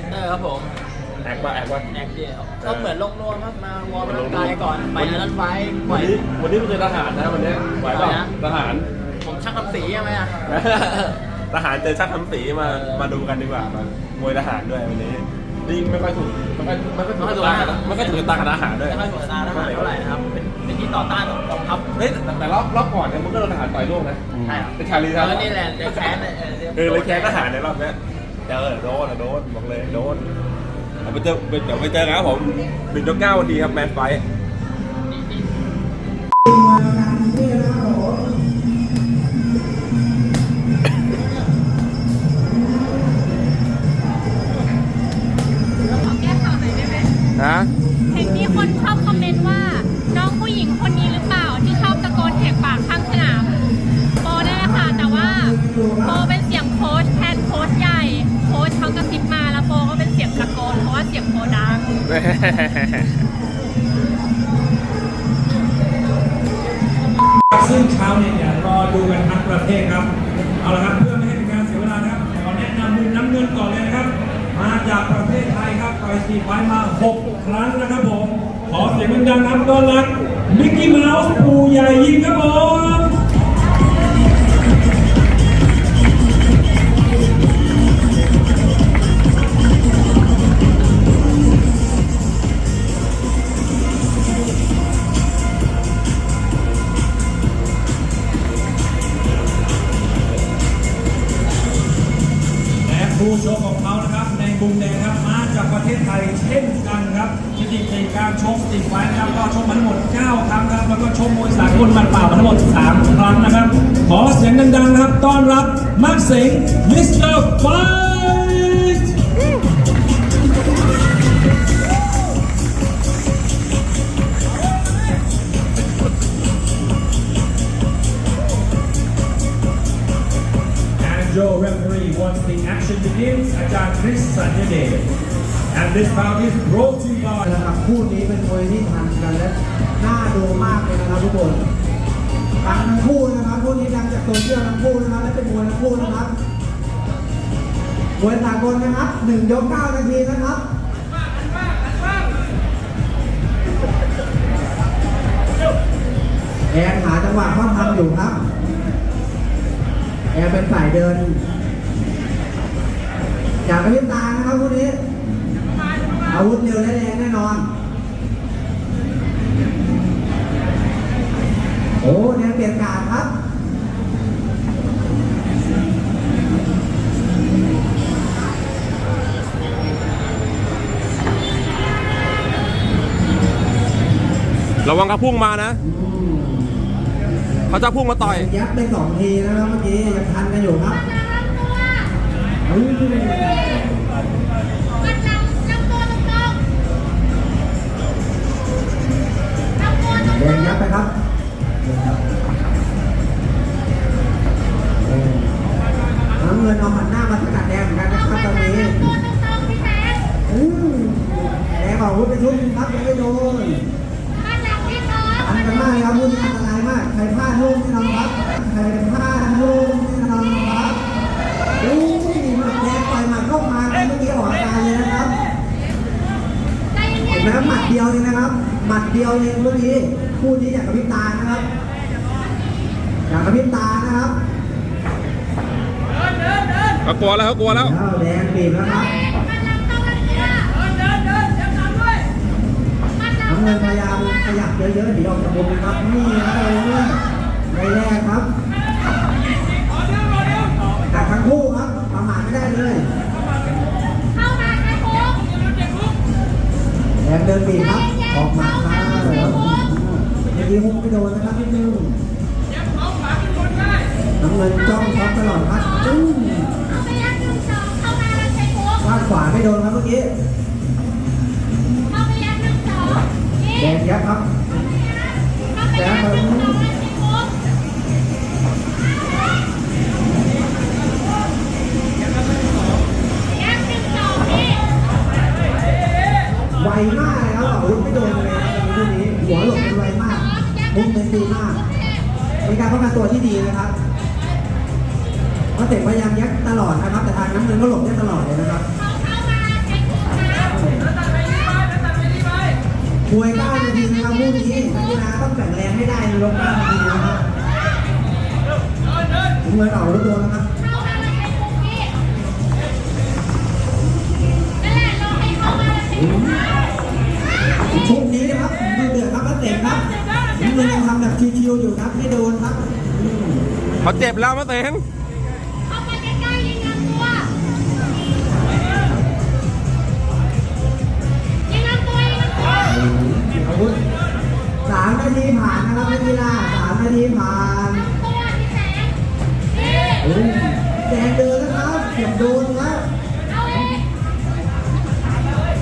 MPK Center ครับผมแอกว่าแอกว่า แอคเดียวก็เหมือนลงนวมครับมาวอร์มร่างกายก่อนไปอันนั้นไฟปล่วัอนย นี้วันนี้เป็นทหารนะวันนี้ไหวเปล่าไหวนะ ทหาร ผมช่างทำสีใช่ไหมอะ ทหารเจอช่างทำสีมา มาดูกันดีกว่ามามวยทหารด้วยวันนี้นี่ไม่ค่อยถูกไม่ค่อยไม่ค่อยถูกตากับไม่ค่อยถูกตากับทหารด้วยไม่ค่อยหัวตาทหารเท่าไหร่นะครับ เป็นเป็นที่ต่อต้านของกองทัพเฮ้ยแต่แต่รอบรอบก่อนเนี่ยมึงก็โดนทหารต่อยร่วงนะใช่ครับเป็นชาลีเอครับอนี่แหละในแค้นเนี่ยเออเลยแค้นทหารในรอบเนี้ย เจอโดนอะโดนบอกเลยโดนเอาไปเจอเดี๋ยวไปเจอกันครับผมหนึ่งต่อเก้าวันทีครับแมนไฟท์ขอแก้ข่าวหน่อยได้ไหมฮะ เห็นมีคนชอบ ซึ่งชาเน็ตเนี่ยรอดูกันทั้งประเทศครับ เอาละครับเพื่อไม่ให้เป็นการเสียเวลานะครับขอแนะนำมุมน้ำเงินก่อนเลยนะครับ มาจากประเทศไทยครับต่อยสี่ไฟมา 6 ครั้งนะครับผม ขอเสียงดังๆครับต้อนรับมิกกี้เมาส์ปูใหญ่ยิงครับผม เช่นกันครับสถิติการชกสติไฟล์นะครับก็ชกมาทั้งหมด 9 ครั้งครับ แล้วก็ชกมวยสากลมันเปล่ามาทั้งหมด 3 ครั้งนะครับ ขอเสียงดังๆครับต้อนรับมาร์เสิงมิสเตอร์ไฟท์ And Joe referee once the action begins อาจารย์คริสสัญญเดช And this bout is brought to you by นะครับคู่นี้เป็นมวยที่ทันกันและน่าดูมากเลยนะครับทุกคนดังทั้งคู่นะครับคู่นี้ดังจากโซเชียลทั้งคู่นะครับและเป็นมวยทั้งคู่นะครับมวยสากลนะครับหนึ่งยกเก้านาทีนะครับ แอนหาจังหวะข้าทำอยู่ครับ แอนเป็นฝ่ายเดิน อยากระพริบตานะครับคู่นี้ อาวุธเร็วและแรงแน่นอน โอ้แนวเปลี่ยนการดครับระวังกระพุ่งมานะ เขาจะพุ่งมาต่อย ยัดไปสองทีนะครับเมื่อกี้ยังทันกันอยู่ครับ แดงยัดไปครับน้ำเงินเอาหันหน้ามาสกัดแดงเหมือนกันนะครับตอนนี้อืมแดงออกอาวุธไปชุดหนึงครับยังไม่โดนอันกันมากครับพูดนี้อันตรายมากใครพลาดลูกแน่นอนครับใครพลาดลูกแน่นอนครับโอ้ยหมัดแดงต่อยหมัดเข้ามาเมื่อกี้ออกอาการเลยนะครับเห็นไหมหมัดเดียวเองนะครับ หมัดเดียวเองเมื่อกี้พูดนี้อยากกระพริบตานะครับอยากกระพริบตานะครับเขากลัวแล้วเขากลัวแล้วแล้วแดงบีบแล้วครับน้ำเงินพยายามขยับเยอะๆหนีออกจากมุมนะครับนี่นะครับเลยไม่แรกครับแต่ทั้งคู่ครับประมาทไม่ได้เลย งเดินบีบครับ ออกหมาครับแล้วเมื่อกี้ฮุกไม่โดนนะครับนิดนึงน้ำเงินจ้องท็อปตลอดครับจึ้งวาดขวาไม่โดนครับเมื่อกี้แดงยับครับ กมุมเป็นดีมากรป้องกันตัวที่ดีนะครับเพราะเตะพยายามยัดตลอดนะครับ แต่ทางน้ำเงินก็หลบได้ตลอดเลยนะครับมวย9นาทีนะครับคู่นี้นักกีฬาต้องแข็งแรงให้ได้ในรอบ9นาทีนะครับถึงมวยออกรู้ตัวนะครับช่วงนี้นะครับดูเดือดครับนักเตะครับน้ำเงินยังทำแบบชิวๆอยู่ครับไม่โดน เขาเจ็บแล้วมาเต็งเข้ามาใกล้ๆยิงลำตัวยิงลำตัวยิงลำตัวอาวุธสามนาทีผ่านนะครับนักกีฬาสามนาทีผ่านตัวพี่แสงนี่แดงเดินแล้วครับเกือบโดนแล้วเอาเอง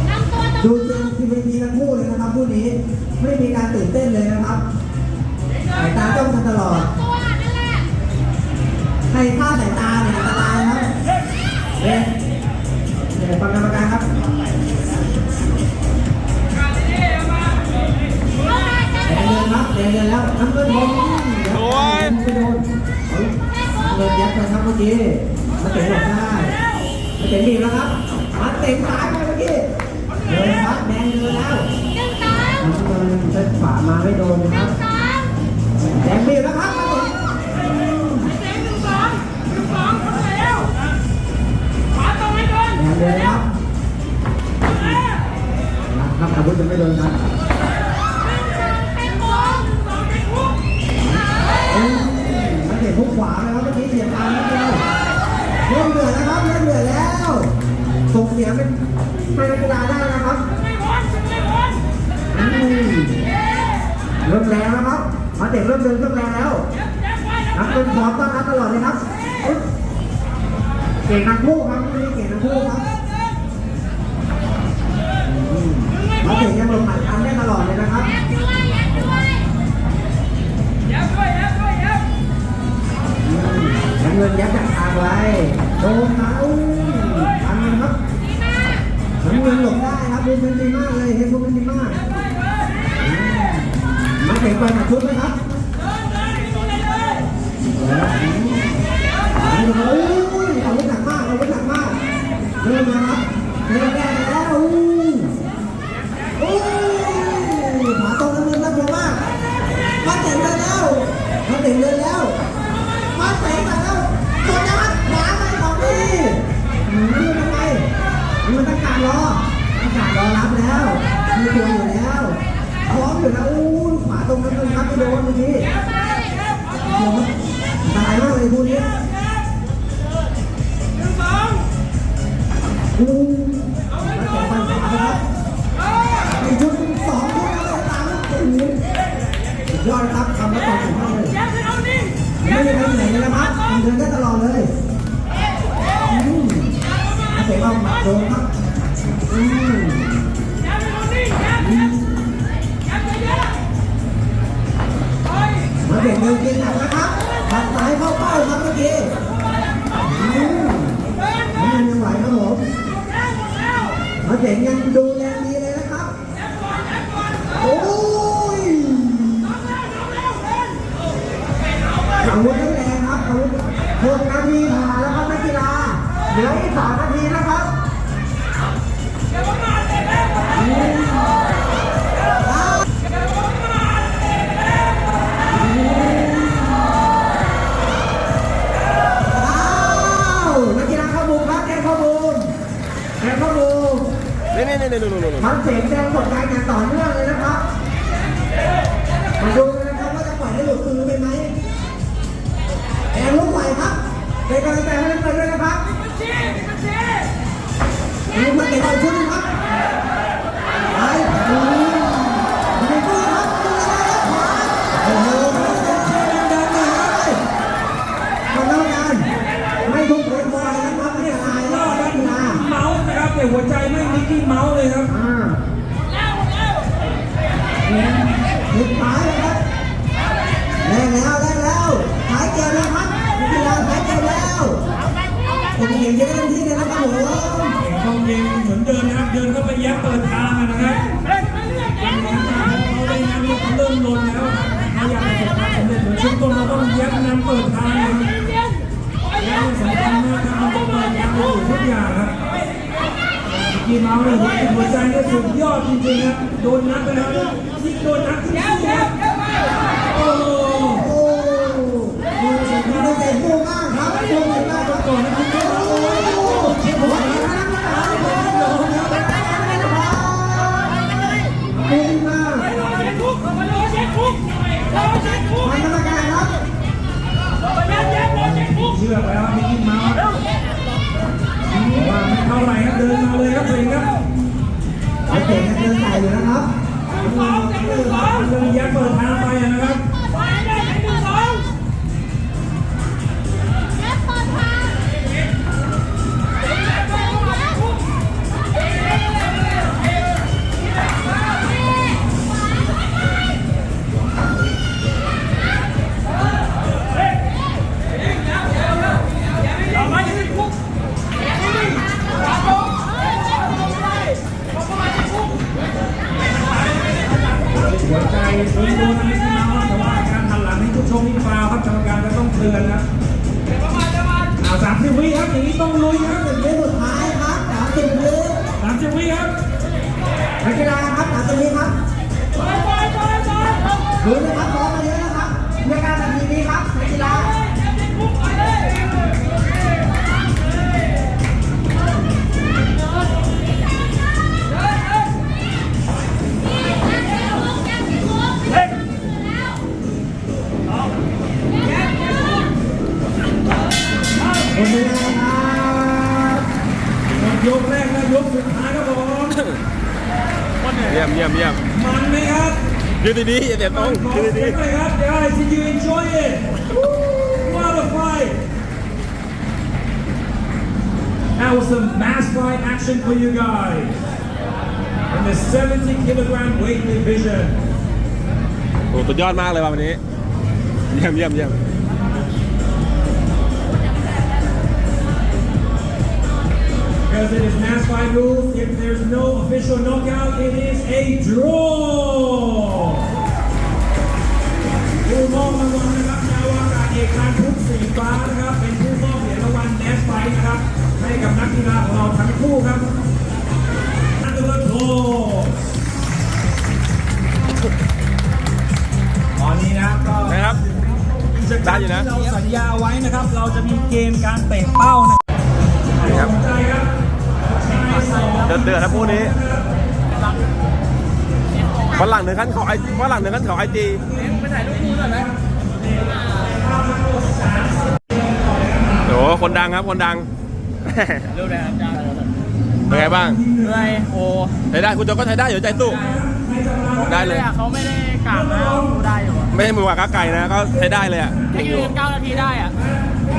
ลำตัวดูเจนทีวีทั้งคู่เลยนะครับคู่นี้ไม่มีการตื่นเต้นเลยนะครับ เตะบีบแล้วครับมาเตะซ้ายไปเมื่อกี้เดินครับแดงเดินแล้วหนึ่งสองน้ำเงินเส้ขวามาไม่โดนนะหคนึ่รังบสองแดงบีบแล้วครับมาเตะแดงเดินครับนะครับอาวุธจะไม่โดนครับเป็นโค้งเอ้ยมาเตะทุกขวาเลยครับเมื่อกี้เสียบตามนิดเดียว เริ่มเดือดนะครับเริ่มเดือดแล้วส่งเสียงเป็นให้นักกีฬาได้นะครับอืมเริ่มแรงแล้วครับมาเตะเริ่มเดินเริ่มแรงแล้วนักเป็นพร้อมต้อนรับตลอดเลยครับเก่งทั้งคู่ครับคู่นี้เก่งทั้งคู่ครับมาเตะยังลงหมัดทันได้ตลอดเลยนะครับน้ำเงินยัดจากทางไว้ นเขาทันครับน้ำเงินหลบได้ครับดูเป็นดีมากเลยเห็นพวกเป็นดีมากมาเตะไปหมักชุดไหมครับ แล้วมีตัวอยู่แล้วพร้อมอยู่แล้วอู้ขวาตรงนั้นเลยครับไม่โดนเมื่อกี้โอ้โหตายมากเลยคู่นี้อู้มาเตะฟันขวานะครับไอ้ชุดสองชุดแล้วเลยตามโอ้โหสุดยอดครับทำแล้วต่อถึงมากเลยไม่มีใครเหนเลยนะครับเดินได้ตลอดเลยอืมอาเตะเอาหมัดโดนครับอืม มาเตะเดินกินหนักนะครับหักซ้ายเข้าเป้าครับเมื่อกี้อืมมันยังไหวครับผมมาเจ๋งยังดู นี่นี่นี่นี่นี่นี่มันเสียงแดงกดดันอย่างต่อเนื่องเลยนะครับ มาดูกันนะครับว่าจะปล่อยให้หลุดมือไปไหมแดงลุกไหวครับเป็นกำลังใจให้ทุกคนด้วยนะครับลุกมาเเยี้ยัดเปิดทางนะครับยังยังเขาได้นะเขาเริ่มลนแล้วเขาอยากประสบความสำเร็จเหมือนช่วงช่วงต้นเราต้องแยกนำเปิดทางนะครับแยกสำคัญมากครับมันต้องเปิดทางไปอยู่ทุกอย่างครับกีเมาส์เนี่ยหัวใจเนี่ยสุดยอดจริงๆครับโดนนัดไปแล้วที่โดนนัดที่สุดครับโอ้โหดูสิครับดูเตะบูมากครับบูมมากครับก่อนนะครับ หันหลังให้ผู้ชมนี่ฟาวครับกรรมการจะต้องเตือนครับเอาสามสิบวิครับอย่างนี้ต้องลุยครับสิบวิสุดท้ายครับสามสิบวิสามสิบวิครับนักกีฬาครับสามสิบวิครับดูนะครับซ้อมมาเยอะนะครับมีการแบบนี้ครับนักกีฬา ยืนดีๆอย่าเดี๋ยวต้องขอยืนเสีดียงหน่อยครับ guys did you enjoy it what a fight that was some mass fight action for you guys in the 70 kilogram weight division ๆโอ้สุดยอดมากเลยว่ะวันนี้ เยี่ยมเยี่ยมเยี่ยม Because it is mass fight rules, if there's no official knockout, it is a draw. ผู้มอบรางวัลนะครับนาวากาศเอกการพุทธสีฟ้านะครับ เป็นผู้มอบเหรียญรางวัลแนสไฟนะครับ ให้กับนักกีฬาของเราทั้งคู่ครับนักกีฬาโทตอนนี้นะครับก็นะครับ ได้อยู่นะ ที่เราสัญญาไว้นะครับ เราจะมีเกมการเตะเป้านะครับ ดือดเดือดนะพวกนี้ฝรั่งหนึ่งขั้นเขาไอฝรั่งหนึ่งขั้นเขาไอจีโอ้คนดังครับคนดังรู้เลยครับอาจารย์เป็นไงบ้างเหนื่อยโอ้ใช้ได้คุณโจก็ใช้ได้อยู่ใจสู้ได้เลยเขาไม่ได้กล่าวนะดูได้อยู่อะไม่ใช่มือวางก้าไก่นะก็ใช้ได้เลยอะแค่เก่งอยืยู่นเก้านาทีได้อะ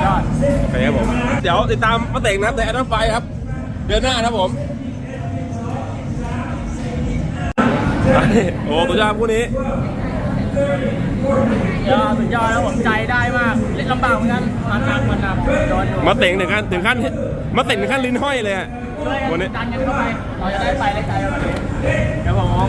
ยอดโอเคครับผมเดี๋ยวติดตามมาเตงนะครับในแอดไฟครับ เดือนหน้านะครับผม โอ้ตัวจ้าผู้นี้ยอดสุดยอดแล้วผมใจได้มากเล่นลำบากเหมือนกันมันหนักมันหนักโดนอยู่มาเตงถึงขั้นถึงขั้นมาเตงถึงขั้นลิ้นห้อยเลยอะช่วยกัวันนนี้ ดันกันเข้าไป เราจะได้ไปได้ไกลกว่านี้เดี๋ยวผม